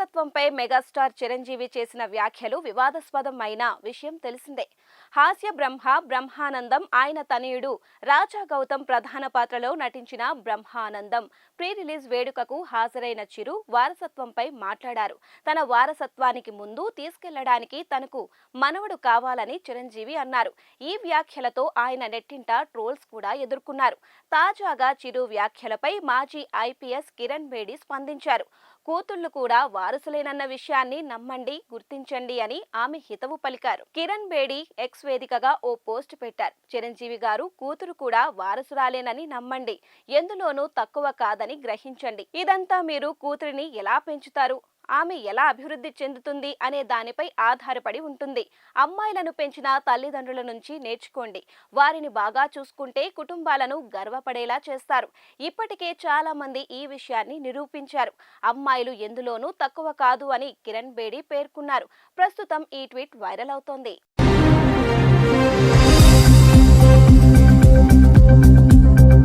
వారసత్వంపై megastar Chiranjeevi చేసిన వ్యాఖ్యలు వివాదాస్పదం అయిన విషయం తెలిసిందే. హాస్య బ్రహ్మ బ్రహ్మానందం ఆయన తనయుడు రాజా గౌతమ్ ప్రధాన పాత్రలో నటించిన బ్రహ్మానందం. ప్రీ రిలీజ్ వేడుకకు హాజరైన చిరు వారసత్వంపై మాట్లాడారు. తన వారసత్వానికి ముందు తీసుకెళ్ళడానికి తనకు మనవడు కావాలని చిరంజీవి అన్నారు. ఈ వ్యాఖ్యలతో ఆయన నెట్టింట ట్రోల్స్ కూడా ఎదుర్కొన్నారు. తాజాగా చిరు వ్యాఖ్యలపై మాజీ ఐపీఎస్ కిరణ్ బేడి స్పందించారు. కూతుళ్ళు కూడా వారసులేనన్న విషయాన్ని నమ్మండి గుర్తించండి అని ఆమె హితవు పలికారు. కిరణ్ బేడి ఎక్స్ వేదికగా ఓ పోస్ట్ పెట్టారు. చిరంజీవి గారు కూతురు కూడా వారసురాలేనని నమ్మండి. ఎందులోనూ తక్కువ కాదని గ్రహించండి. ఇదంతా మీరు కూతురిని ఎలా పెంచుతారు? ఆమె ఎలా అభివృద్ధి చెందుతుంది అనే దానిపై ఆధారపడి ఉంటుంది. అమ్మాయిలను పెంచిన తల్లిదండ్రుల నుంచి నేర్చుకోండి. వారిని బాగా చూసుకుంటే కుటుంబాలను గర్వపడేలా చేస్తారు. ఇప్పటికే చాలా మంది ఈ విషయాన్ని నిరూపించారు. అమ్మాయిలు ఎందులోనూ తక్కువ కాదు అని కిరణ్ బేడి పేర్కొన్నారు. ప్రస్తుతం ఈ ట్వీట్ వైరల్ అవుతోంది.